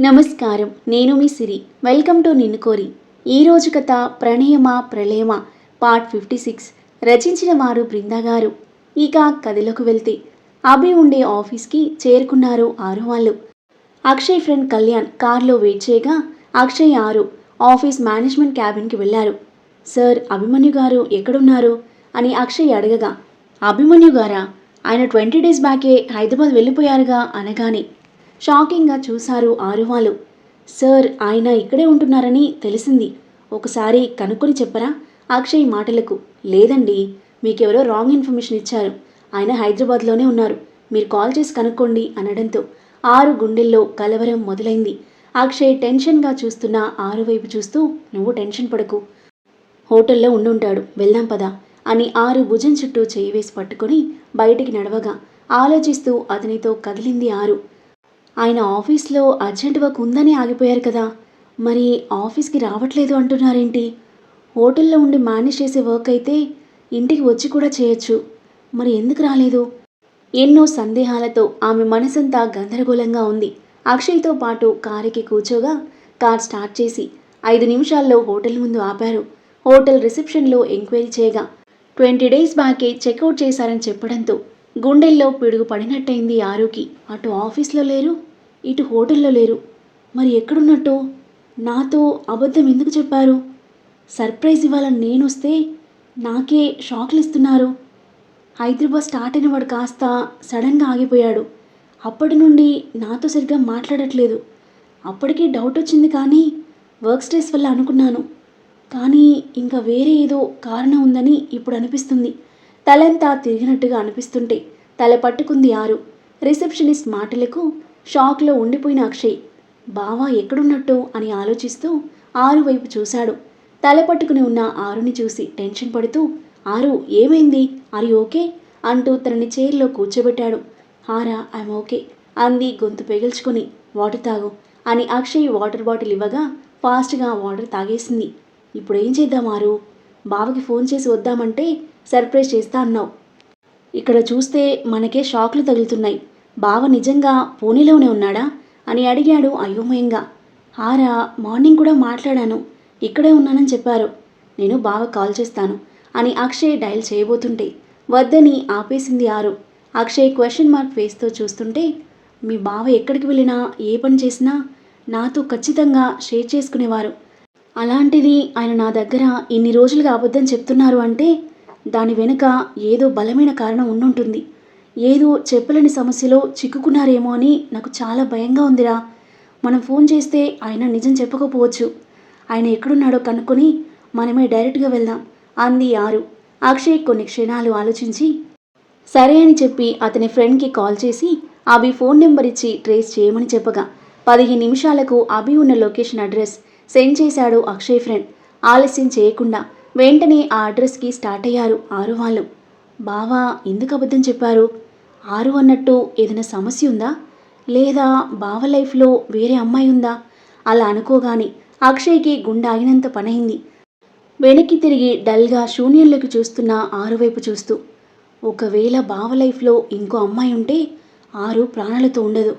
నమస్కారం. నేను మీ సిరి. Welcome to నిన్ను కోరి. ఈరోజు కథ ప్రణయమా ప్రళయమా పార్ట్ ఫిఫ్టీ సిక్స్. రచించిన వారు బృందా గారు. ఇక కథలోకి వెళ్తే అభి ఉండే ఆఫీస్కి చేరుకున్నారు ఆరు వాళ్ళు. అక్షయ్ ఫ్రెండ్ కళ్యాణ్ కార్లో వెయిట్ చేయగా అక్షయ్ ఆరు ఆఫీస్ మేనేజ్మెంట్ క్యాబిన్కి వెళ్ళారు. సార్ అభిమన్యు గారు ఎక్కడున్నారు? అని అక్షయ్ అడగగా అభిమన్యు గారా? ఆయన ట్వంటీ డేస్ బ్యాకే హైదరాబాద్ వెళ్ళిపోయారుగా అనగానే షాకింగ్గా చూశారు ఆరు వాళ్ళు సార్ ఆయన ఇక్కడే ఉంటున్నారని తెలిసింది. ఒకసారి కనుక్కొని చెప్పరా? అక్షయ్ మాటలకు. లేదండి మీకెవరో రాంగ్ ఇన్ఫర్మేషన్ ఇచ్చారు. ఆయన హైదరాబాద్లోనే ఉన్నారు. మీరు కాల్ చేసి కనుక్కోండి అనడంతో ఆరు గుండెల్లో కలవరం మొదలైంది. అక్షయ్ టెన్షన్గా చూస్తున్న ఆరు వైపు చూస్తూ నువ్వు టెన్షన్ పడకు. హోటల్లో ఉండుంటాడు. వెళ్దాం పదా అని ఆరు భుజం చుట్టూ చేయి వేసి పట్టుకొని బయటికి నడవగా ఆలోచిస్తూ అతనితో కదిలింది ఆరు. ఆయన ఆఫీస్లో అర్జెంట్ వర్క్ ఉందని ఆగిపోయారు కదా. మరి ఆఫీస్కి రావట్లేదు అంటున్నారేంటి? హోటల్లో ఉండి మేనేజ్ చేసే వర్క్ అయితే ఇంటికి వచ్చి కూడా చేయొచ్చు. మరి ఎందుకు రాలేదు? ఎన్నో సందేహాలతో ఆమె మనసంతా గందరగోళంగా ఉంది. అక్షయ్తో పాటు కారుకి కూర్చోగా కార్ స్టార్ట్ చేసి ఐదు నిమిషాల్లో హోటల్ ముందు ఆపారు. హోటల్ రిసెప్షన్లో ఎంక్వైరీ చేయగా ట్వంటీ డేస్ బ్యాకే చెక్అవుట్ చేశారని చెప్పడంతో గుండెల్లో పిడుగు పడినట్టయింది ఆరుకి. అటు ఆఫీస్లో లేరు ఇటు హోటల్లో లేరు. మరి ఎక్కడున్నట్టు? నాతో అబద్ధం ఎందుకు చెప్పారు? సర్ప్రైజ్ ఇవ్వాలని నేను వస్తే నాకే షాక్లు ఇస్తున్నారు హైదరాబాద్ స్టార్ట్ అయిన వాడు కాస్త సడన్గా ఆగిపోయాడు. అప్పటి నుండి నాతో సరిగ్గా మాట్లాడట్లేదు. అప్పటికే డౌట్ వచ్చింది కానీ వర్క్ స్ట్రెస్ వల్ల అనుకున్నాను. కానీ ఇంకా వేరే ఏదో కారణం ఉందని ఇప్పుడు అనిపిస్తుంది. తలంతా తిరిగినట్టుగా అనిపిస్తుంటే తల పట్టుకుంది ఆరు. రిసెప్షనిస్ట్ మాటలకు షాక్లో ఉండిపోయిన అక్షయ్ బావా ఎక్కడున్నట్టు? అని ఆలోచిస్తూ ఆరు వైపు చూశాడు. తల పట్టుకుని ఉన్న ఆరుని చూసి టెన్షన్ పడుతూ ఆరు ఏమైంది? Are okay? అంటూ తనని చైర్లో కూర్చోబెట్టాడు. ఆరా ఐమ్ ఓకే అంది గొంతు పెగిల్చుకొని. వాటర్ తాగు అని అక్షయ్ వాటర్ బాటిల్ ఇవ్వగా ఫాస్ట్గా వాటర్ తాగేసింది. ఇప్పుడు ఏం చేద్దాం ఆరు? బావకి ఫోన్ చేసి వద్దామంటే సర్ప్రైజ్ చేస్తా అన్నావు. ఇక్కడ చూస్తే మనకే షాక్లు తగులుతున్నాయి. బావ నిజంగా పూణేలోనే ఉన్నాడా? అని అడిగాడు అయోమయంగా. ఆరా మార్నింగ్ కూడా మాట్లాడాను. ఇక్కడే ఉన్నానని చెప్పారు. నేను బావ కాల్ చేస్తాను అని అక్షయ్ డయల్ చేయబోతుంటే వద్దని ఆపేసింది ఆరు. అక్షయ్ క్వశ్చన్ మార్క్ ఫేస్తో చూస్తుంటే మీ బావ ఎక్కడికి వెళ్ళినా ఏ పని చేసినా నాతో ఖచ్చితంగా షేర్ చేసుకునేవారు. అలాంటిది ఆయన నా దగ్గర ఇన్ని రోజులుగా అబద్ధం చెప్తున్నారు అంటే దాని వెనుక ఏదో బలమైన కారణం ఉండుంటుంది. ఏదో చెప్పలేని సమస్యలో చిక్కుకున్నారేమో అని నాకు చాలా భయంగా ఉందిరా. మనం ఫోన్ చేస్తే ఆయన నిజం చెప్పకపోవచ్చు. ఆయన ఎక్కడున్నాడో కనుక్కొని మనమే డైరెక్ట్గా వెళ్దాం అంది ఆరు. అక్షయ్ కొన్ని క్షణాలు ఆలోచించి సరే అని చెప్పి అతని ఫ్రెండ్కి కాల్ చేసి అభి ఫోన్ నెంబర్ ఇచ్చి ట్రేస్ చేయమని చెప్పగా పదిహేను నిమిషాలకు అభి ఉన్న లొకేషన్ అడ్రస్ సెండ్ చేశాడు అక్షయ్ ఫ్రెండ్. ఆలస్యం చేయకుండా వెంటనే ఆ అడ్రస్కి స్టార్ట్ అయ్యారు ఆరు వాళ్ళు. బావా ఎందుకు అబద్ధం చెప్పారు? ఆరు అన్నట్టు ఏదైనా సమస్య ఉందా? లేదా బావ లైఫ్లో వేరే అమ్మాయి ఉందా? అలా అనుకోగానే అక్షయ్కి గుండె ఆగినంత పనైంది. వెనక్కి తిరిగి డల్గా శూన్యంలోకి చూస్తున్న ఆరు వైపు చూస్తూ ఒకవేళ బావ లైఫ్లో ఇంకో అమ్మాయి ఉంటే ఆరు ప్రాణాలతో ఉండదు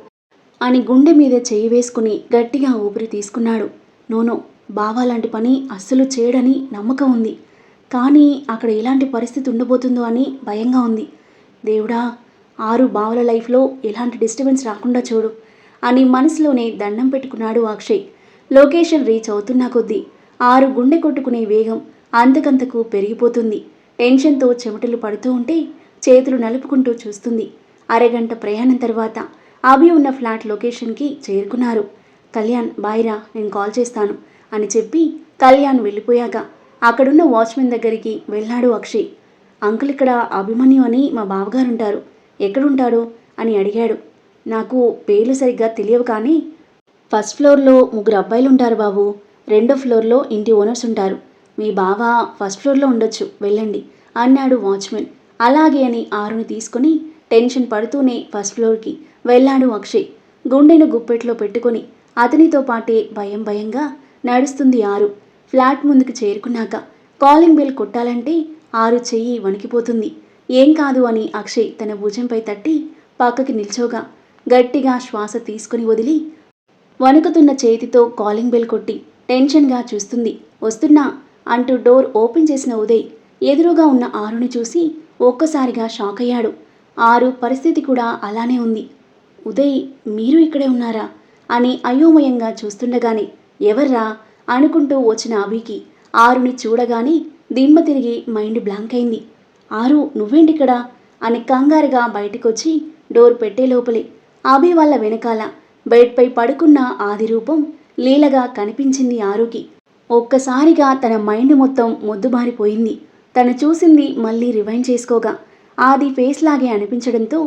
అని గుండె మీద చేయి వేసుకుని గట్టిగా ఊపిరి తీసుకున్నాడు. నోనో బావ లాంటి పని అస్సలు చేయడని నమ్మకం ఉంది. కానీ అక్కడ ఎలాంటి పరిస్థితి ఉండబోతుందో అని భయంగా ఉంది. దేవుడా ఆరు బావల లైఫ్లో ఎలాంటి డిస్టర్బెన్స్ రాకుండా చూడు అని మనసులోనే దండం పెట్టుకున్నాడు అక్షయ్. లొకేషన్ రీచ్ అవుతున్న కొద్దీ ఆరు గుండె కొట్టుకునే వేగం అంతకంతకు పెరిగిపోతుంది. టెన్షన్తో చెమటలు పడుతూ ఉంటే చేతులు నలుపుకుంటూ చూస్తుంది. అరగంట ప్రయాణం తర్వాత అభి ఉన్న ఫ్లాట్ లొకేషన్కి చేరుకున్నారు. కళ్యాణ్ బాయ్రా నేను కాల్ చేస్తాను అని చెప్పి కళ్యాణ్ వెళ్ళిపోయాక అక్కడున్న వాచ్మెన్ దగ్గరికి వెళ్ళాడు అక్షయ్. అంకుల్ ఇక్కడ అభిమన్యు అని మా బావగారు ఉంటారు. ఎక్కడుంటాడు? అని అడిగాడు. నాకు పేర్లు సరిగ్గా తెలియవు కానీ ఫస్ట్ ఫ్లోర్లో ముగ్గురు అబ్బాయిలు ఉంటారు బాబు. రెండో ఫ్లోర్లో ఇంటి ఓనర్స్ ఉంటారు. మీ బావ ఫస్ట్ ఫ్లోర్లో ఉండొచ్చు. వెళ్ళండి అన్నాడు వాచ్మెన్. అలాగే అని ఆరుని తీసుకొని టెన్షన్ పడుతూనే ఫస్ట్ ఫ్లోర్కి వెళ్ళాడు అక్షయ్. గుండెను గుప్పెట్లో పెట్టుకొని అతనితో పాటే భయం భయంగా నడుస్తుంది ఆరు. ఫ్లాట్ ముందుకు చేరుకున్నాక కాలింగ్ బెల్ కొట్టాలంటే ఆరు చెయ్యి వణికిపోతుంది. ఏం కాదు అని అక్షయ్ తన భుజంపై తట్టి పక్కకి నిల్చోగా గట్టిగా శ్వాస తీసుకుని వదిలి వణుకుతున్న చేతితో కాలింగ్ బెల్ కొట్టి టెన్షన్గా చూస్తుంది. వస్తున్నా అంటూ డోర్ ఓపెన్ చేసిన ఉదయ్ ఎదురుగా ఉన్న ఆరుని చూసి ఒక్కసారిగా షాక్ అయ్యాడు. ఆరు పరిస్థితి కూడా అలానే ఉంది. ఉదయ్ మీరు ఇక్కడే ఉన్నారా? అని అయోమయంగా చూస్తుండగానే ఎవర్రా? అనుకుంటూ వచ్చిన అభికి ఆరుని చూడగానే దిమ్మ తిరిగి మైండ్ బ్లాంక్ అయింది. ఆరు నువ్వేంటిక్కడ? అని కంగారుగా బయటికొచ్చి డోర్ పెట్టే లోపలే. అభి వాళ్ళ వెనకాల బెడ్పై పడుకున్న ఆది రూపం లీలగా కనిపించింది ఆరుకి. ఒక్కసారిగా తన మైండ్ మొత్తం మొద్దుబారిపోయింది. తను చూసింది మళ్ళీ రివైండ్ చేసుకోగా. ఆది ఫేస్ లాగే అనిపించడంతో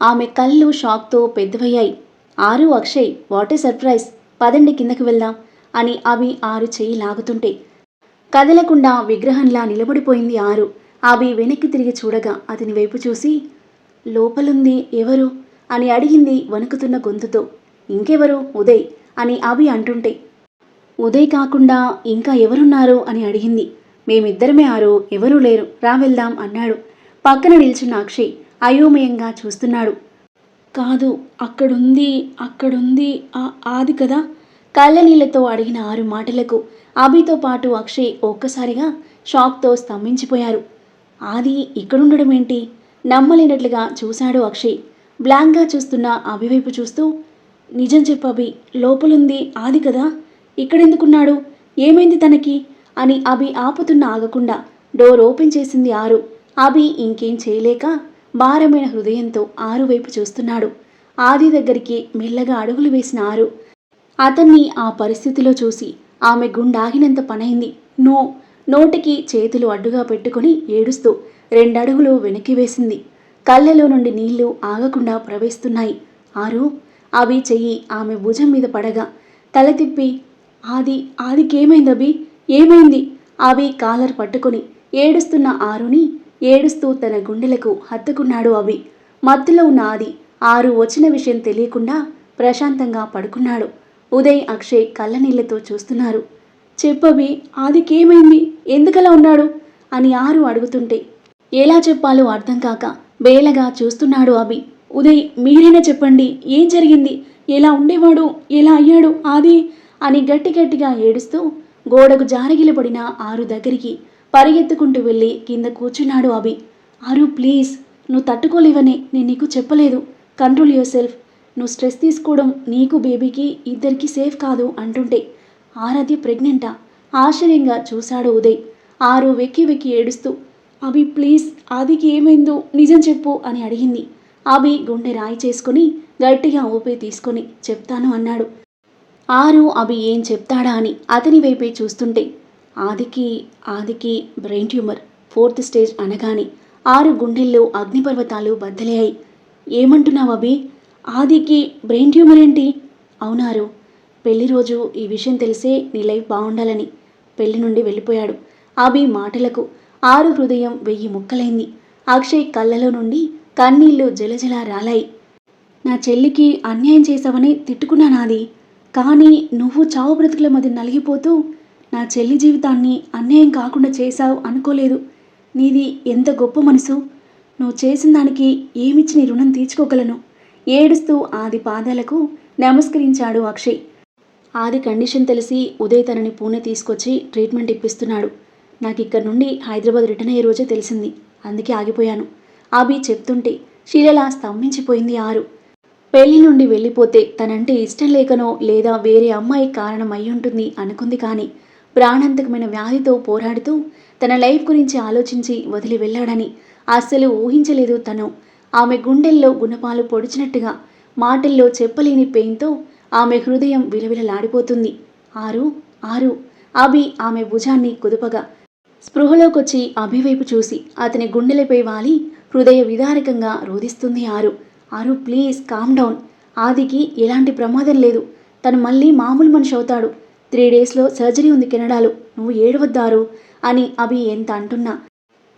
ఆమె కళ్ళు షాక్తో పెద్దవయ్యాయి. ఆరు అక్షయ్ వాట్ ఏ సర్ప్రైజ్. పదండి కిందకి వెళ్దాం. అని అవి ఆరు చెయ్యి లాగుతుంటే కదలకుండా విగ్రహంలా నిలబడిపోయింది ఆరు. అవి వెనక్కి తిరిగి చూడగా అతని వైపు చూసి లోపలుంది ఎవరు? అని అడిగింది వణుకుతున్న గొంతుతో. ఇంకెవరు? ఉదయ్ అని అభి అంటుంటే ఉదయ్ కాకుండా ఇంకా ఎవరున్నారు? అని అడిగింది. మేమిద్దరమే ఆరు ఎవరూ లేరు. రా వెళ్దాం అన్నాడు. పక్కన నిల్చున్న అక్షయ్ అయోమయంగా చూస్తున్నాడు. కాదు అక్కడుంది అక్కడుంది ఆ ఆది కదా? కళ్ళనీళ్ళతో అడిగిన ఆరు మాటలకు అభితో పాటు అక్షయ్ ఒక్కసారిగా షాక్తో స్తంభించిపోయారు. ఆది ఇక్కడుండడం ఏంటి? నమ్మలేనట్లుగా చూశాడు అక్షయ్. బ్లాంక్గా చూస్తున్న అభివైపు చూస్తూ నిజం చెప్పు అభి లోపలుంది ఆది కదా? ఇక్కడెందుకున్నాడు? ఏమైంది తనకి? అని అభి ఆపుతున్న ఆగకుండా డోర్ ఓపెన్ చేసింది ఆరు. అభి ఇంకేం చేయలేక భారమైన హృదయంతో ఆరు వైపు చూస్తున్నాడు. ఆది దగ్గరికి మెల్లగా అడుగులు వేసిన ఆరు అతన్ని ఆ పరిస్థితిలో చూసి ఆమె గుండాగినంత పనైంది. నో నోటికి చేతులు అడ్డుగా పెట్టుకుని ఏడుస్తూ రెండడుగులు వెనక్కి వేసింది. కళ్ళలో నుండి నీళ్ళు ఆగకుండా ప్రవేశిస్తున్నాయి. ఆరు అవి చెయ్యి ఆమె భుజం మీద పడగా తల తిప్పి ఆది ఆదికేమైందబి ఏమైంది? అవి కాలర్ పట్టుకొని ఏడుస్తున్న ఆరుని ఏడుస్తూ తన గుండెలకు హత్తుకున్నాడు అవి మత్తులో ఉన్న ఆది ఆరు వచ్చిన విషయం తెలియకుండా ప్రశాంతంగా పడుకున్నాడు. ఉదయ్ అక్షయ్ కళ్ళనీళ్ళతో చూస్తున్నారు. చెప్పవి ఆదికేమైంది? ఎందుకలా ఉన్నాడు? అని ఆరు అడుగుతుంటే ఎలా చెప్పాలో అర్థం కాక బేలగా చూస్తున్నాడు అభి. ఉదయ్ మీరైనా చెప్పండి ఏం జరిగింది? ఎలా ఉండేవాడు? ఎలా అయ్యాడు ఆది? అని గట్టి గట్టిగా ఏడుస్తూ గోడకు జారగిలబడిన ఆరు దగ్గరికి పరిగెత్తుకుంటూ వెళ్ళి కింద కూర్చున్నాడు అభి. ఆరు ప్లీజ్ నువ్వు తట్టుకోలేవని నేను నీకు చెప్పలేదు. Control your నువ్వు స్ట్రెస్ తీసుకోవడం నీకు బేబీకి ఇద్దరికి సేఫ్ కాదు అంటుంటే ఆరాధ్య ప్రెగ్నెంటా? ఆశ్చర్యంగా చూశాడు ఉదయ్. ఆరు వెక్కి వెక్కి ఏడుస్తూ అభి ప్లీజ్ ఆదికి ఏమైందో నిజం చెప్పు అని అడిగింది. అభి గుండె రాయి చేసుకుని గట్టిగా ఊపి తీసుకొని చెప్తాను అన్నాడు. ఆరు అభి ఏం చెప్తాడా అని అతని వైపే చూస్తుంటే ఆదికి ఆదికి బ్రెయిన్ ట్యూమర్ ఫోర్త్ స్టేజ్ అనగానే ఆరు గుండెల్లో అగ్నిపర్వతాలు బద్దలయ్యాయి. ఏమంటున్నావు అభి? ఆదికి బ్రెయిన్ ట్యూమర్ ఏంటి? అవునారు. పెళ్ళి రోజు ఈ విషయం తెలిసే నీ లైఫ్ బాగుండాలని పెళ్ళి నుండి వెళ్ళిపోయాడు. అభి మాటలకు ఆరు హృదయం వెయ్యి ముక్కలైంది. అక్షయ్ కళ్ళలో నుండి కన్నీళ్ళు జలజల రాలాయి. నా చెల్లికి అన్యాయం చేశావని తిట్టుకున్నానాది కానీ నువ్వు చావు బ్రతుకుల మధ్య నలిగిపోతూ నా చెల్లి జీవితాన్ని అన్యాయం కాకుండా చేశావు అనుకోలేదు. నీది ఎంత గొప్ప మనసు. నువ్వు చేసిన దానికి ఏమిచ్చి నీ రుణం తీర్చుకోగలను? ఏడుస్తూ ఆది పాదాలకు నమస్కరించాడు అక్షయ్. ఆది కండిషన్ తెలిసి ఉదయ్ తనని పూణె తీసుకొచ్చి ట్రీట్మెంట్ ఇప్పిస్తున్నాడు. నాకు ఇక్కడ నుండి హైదరాబాద్ రిటర్న్ అయ్యే రోజే తెలిసింది. అందుకే ఆగిపోయాను. అభి చెప్తుంటే శీలలా స్తంభించిపోయింది ఆరు. పెళ్ళి నుండి వెళ్ళిపోతే తనంటే ఇష్టం లేకనో లేదా వేరే అమ్మాయి కారణం అయ్యుంటుంది అనుకుంది కానీ ప్రాణాంతకమైన వ్యాధితో పోరాడుతూ తన లైఫ్ గురించి ఆలోచించి వదిలి వెళ్ళాడని అస్సలు ఊహించలేదు తను. ఆమె గుండెల్లో గుణపాలు పొడిచినట్టుగా మాటల్లో చెప్పలేని పెయిన్తో ఆమె హృదయం విలవిలలాడిపోతుంది. ఆరు ఆరు. అభి ఆమె భుజాన్ని కుదుపగా స్పృహలోకొచ్చి అభివైపు చూసి అతని గుండెలపై వాలి హృదయ విదారకంగా రోధిస్తుంది ఆరు. ఆరు ప్లీజ్ కామ్ డౌన్. ఆదికి ఎలాంటి ప్రమాదం లేదు. తను మళ్ళీ మామూలు మనిషి అవుతాడు. త్రీ డేస్లో సర్జరీ ఉంది కెనడాలో. నువ్వు ఏడవద్దారు అని అభి ఎంత అంటున్నా.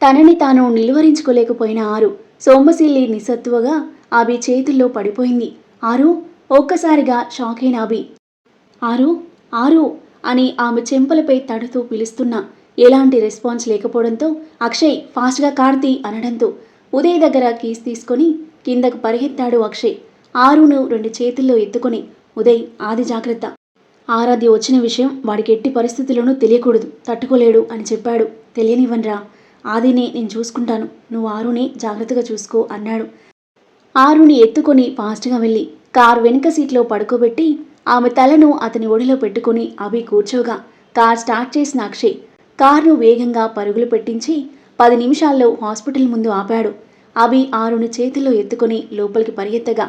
తనని తాను నిలువరించుకోలేకపోయిన ఆరు. సోమశిల్లి నిస్సత్తువగా అభి చేతుల్లో పడిపోయింది. ఆరు ఒక్కసారిగా షాక్ అయిన అభి ఆరు ఆరు అని ఆమె చెంపలపై తడుతూ పిలుస్తున్నా ఎలాంటి రెస్పాన్స్ లేకపోవడంతో అక్షయ్ ఫాస్ట్గా కార్తీ అనడంతో ఉదయ్ దగ్గర కీస్ తీసుకొని కిందకు పరిగెత్తాడు అక్షయ్. ఆరును రెండు చేతుల్లో ఎత్తుకొని ఉదయ్ ఆది జాగ్రత్త. ఆరాధ్య వచ్చిన విషయం వాడికి ఎట్టి పరిస్థితుల్లోనూ తెలియకూడదు తట్టుకోలేడు అని చెప్పాడు. తెలియనివ్వనరా. ఆదిని నేను చూసుకుంటాను. నువ్వు ఆరుని జాగ్రత్తగా చూసుకో అన్నాడు. ఆరుని ఎత్తుకొని ఫాస్ట్గా వెళ్ళి కారు వెనుక సీట్లో పడుకోబెట్టి ఆమె తలను అతని ఒడిలో పెట్టుకుని అభి కూర్చోగా. కార్ స్టార్ట్ చేసిన అక్షయ్ కారును వేగంగా పరుగులు పెట్టించి పది నిమిషాల్లో హాస్పిటల్ ముందు ఆపాడు. అభి ఆరుని చేతిలో ఎత్తుకొని లోపలికి పరిగెత్తగా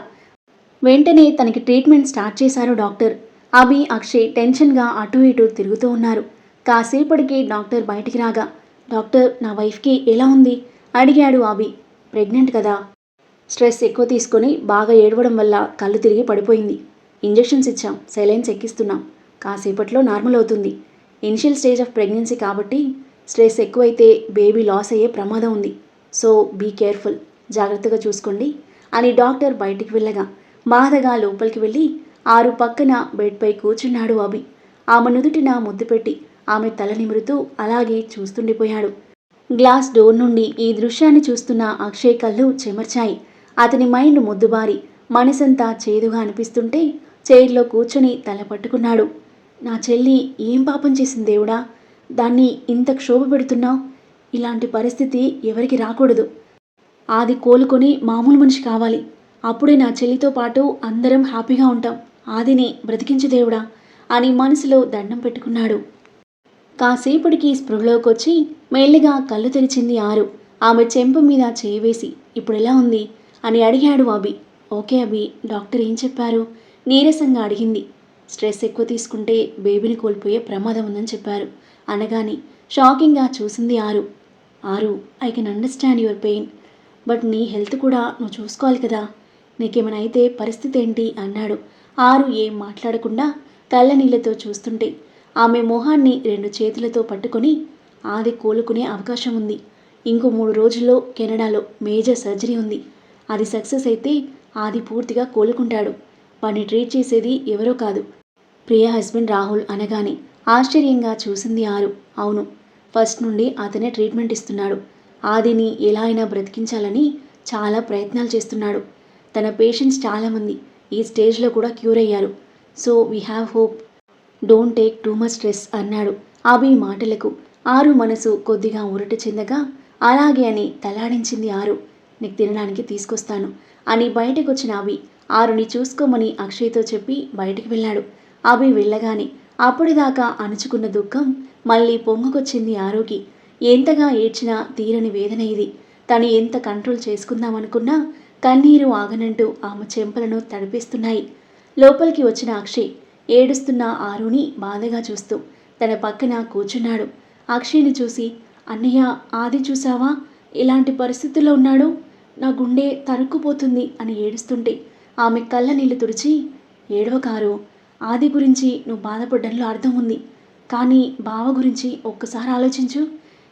వెంటనే తనకి ట్రీట్మెంట్ స్టార్ట్ చేశారు డాక్టర్. అభి అక్షయ్ టెన్షన్గా అటు ఇటు తిరుగుతూ ఉన్నారు. కాసేపటికి డాక్టర్ బయటికి రాగా డాక్టర్ నా వైఫ్కి ఎలా ఉంది? అడిగాడు ఆబి. ప్రెగ్నెంట్ కదా. స్ట్రెస్ ఎక్కువ తీసుకొని బాగా ఏడవడం వల్ల కళ్ళు తిరిగి పడిపోయింది. ఇంజెక్షన్స్ ఇచ్చాం సెలైన్స్ ఎక్కిస్తున్నాం. కాసేపట్లో నార్మల్ అవుతుంది. ఇనిషియల్ స్టేజ్ ఆఫ్ ప్రెగ్నెన్సీ కాబట్టి స్ట్రెస్ ఎక్కువైతే బేబీ లాస్ అయ్యే ప్రమాదం ఉంది. So be careful. జాగ్రత్తగా చూసుకోండి అని డాక్టర్ బయటికి వెళ్ళగా బాధగా లోపలికి వెళ్ళి ఆరు పక్కన బెడ్పై కూర్చున్నాడు అభి ఆమె నుదుటిన ముద్దు పెట్టి ఆమె తల నిమురుతూ అలాగే చూస్తుండిపోయాడు. గ్లాస్ డోర్ నుండి ఈ దృశ్యాన్ని చూస్తున్న అక్షయ్ కళ్ళు చెమర్చాయి. అతని మైండ్ ముద్దుబారి. మనసంతా చేదుగా అనిపిస్తుంటే చైర్లో కూర్చొని తల పట్టుకున్నాడు. నా చెల్లి ఏం పాపం చేసింది దేవుడా? దాన్ని ఇంత క్షోభ పెడుతున్నావు? ఇలాంటి పరిస్థితి ఎవరికి రాకూడదు. ఆది కోలుకొని మామూలు మనిషి కావాలి. అప్పుడే నా చెల్లితో పాటు అందరం హ్యాపీగా ఉంటాం. ఆదిని బ్రతికించు దేవుడా అని మనసులో దండం పెట్టుకున్నాడు. కాసేపటికి స్పృహలోకి వచ్చి మెల్లిగా కళ్ళు తెరిచింది ఆరు. ఆమె చెంప మీద చేయివేసి ఇప్పుడెలా ఇప్పుడు ఎలా ఉంది? అని అడిగాడు అభి. ఓకే అభి డాక్టర్ ఏం చెప్పారు? నీరసంగా అడిగింది. స్ట్రెస్ ఎక్కువ తీసుకుంటే బేబీని కోల్పోయే ప్రమాదం ఉందని చెప్పారు అనగాని షాకింగ్గా చూసింది Aru. Aru I can understand your pain but నీ హెల్త్ కూడా నువ్వు చూసుకోవాలి కదా నీకేమైనా అయితే పరిస్థితి ఏంటి? అన్నాడు. ఆరు ఏం మాట్లాడకుండా కళ్ళ నీళ్ళతో చూస్తుంటే ఆమె మొహాన్ని రెండు చేతులతో పట్టుకొని ఆది కోలుకునే అవకాశం ఉంది. ఇంకో మూడు రోజుల్లో కెనడాలో మేజర్ సర్జరీ ఉంది. అది సక్సెస్ అయితే ఆది పూర్తిగా కోలుకుంటాడు. వాడిని ట్రీట్ చేసేది ఎవరో కాదు. ప్రియ హస్బెండ్ రాహుల్ అనగానే ఆశ్చర్యంగా చూసింది ఆరు. అవును ఫస్ట్ నుండి అతనే ట్రీట్మెంట్ ఇస్తున్నాడు. ఆదిని ఎలా అయినా బ్రతికించాలని చాలా ప్రయత్నాలు చేస్తున్నాడు. తన పేషెంట్స్ చాలామంది ఈ స్టేజ్లో కూడా క్యూర్ అయ్యారు. So we have hope don't take too much stress అన్నాడు అభి మాటలకు. ఆరు మనసు కొద్దిగా ఉరట చెందగా అలాగే అని తలాడించింది ఆరు. నీకు తినడానికి తీసుకొస్తాను అని బయటకు వచ్చిన అభి. ఆరుని చూసుకోమని అక్షయ్తో చెప్పి బయటికి వెళ్ళాడు. అభి వెళ్ళగానే అప్పటిదాకా అణుచుకున్న దుఃఖం మళ్ళీ పొంగుకొచ్చింది ఆరోకి. ఎంతగా ఏడ్చినా తీరని వేదన ఇది. తను ఎంత కంట్రోల్ చేసుకుందామనుకున్నా కన్నీరు ఆగనంటూ ఆమె చెంపలను తడిపిస్తున్నాయి. లోపలికి వచ్చిన అక్షయ్ ఏడుస్తున్న ఆరుని బాధగా చూస్తూ తన పక్కన కూర్చున్నాడు. అక్షయ్ని చూసి అన్నయ్య ఆది చూసావా ఇలాంటి పరిస్థితుల్లో ఉన్నాడు? నా గుండె తరుక్కుపోతుంది అని ఏడుస్తుంటే ఆమె కళ్ళ నీళ్ళు తుడిచి ఏడవకారు ఆది గురించి నువ్వు బాధపడ్డంలో అర్థం ఉంది. కానీ బావ గురించి ఒక్కసారి ఆలోచించు.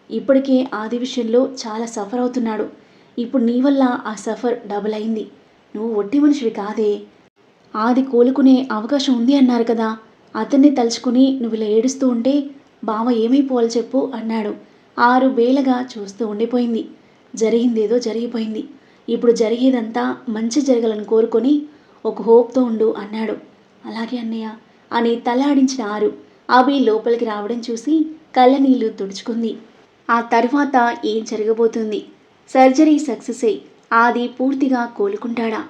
ఇప్పటికే ఆది విషయంలో చాలా సఫర్ అవుతున్నాడు. ఇప్పుడు నీ వల్ల ఆ సఫర్ డబుల్ అయింది. నువ్వు ఒట్టి మనిషివి కాదే. ఆది కోలుకునే అవకాశం ఉంది అన్నారు కదా. అతన్ని తలుచుకుని నువ్వు ఇలా ఏడుస్తూ ఉంటే బావ ఏమైపోవాలి చెప్పు అన్నాడు. ఆరు బేలగా చూస్తూ ఉండిపోయింది. జరిగిందేదో జరిగిపోయింది. ఇప్పుడు జరిగేదంతా మంచి జరగాలని కోరుకొని ఒక హోప్తో ఉండు అన్నాడు. అలాగే అన్నయ్య అని తలాడించిన ఆరు అవి లోపలికి రావడం చూసి కళ్ళనీళ్ళు తుడుచుకుంది. ఆ తర్వాత ఏం జరగబోతుంది? Surgery success. అయి ఆది పూర్తిగా కోలుకుంటాడా?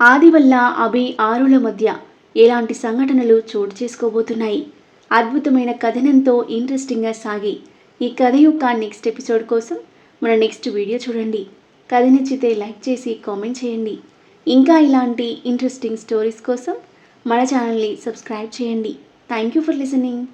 ఆది వల్ల అభి ఆరుల మధ్య ఎలాంటి సంఘటనలు చోటు చేసుకోబోతున్నాయి? అద్భుతమైన కథనంతో ఇంట్రెస్టింగ్గా సాగి ఈ కథ యొక్క నెక్స్ట్ ఎపిసోడ్ కోసం మన నెక్స్ట్ వీడియో చూడండి. కథ నచ్చితే లైక్ చేసి కామెంట్ చేయండి. ఇంకా ఇలాంటి ఇంట్రెస్టింగ్ స్టోరీస్ కోసం మన ఛానల్ని సబ్స్క్రైబ్ చేయండి. Thank you for listening.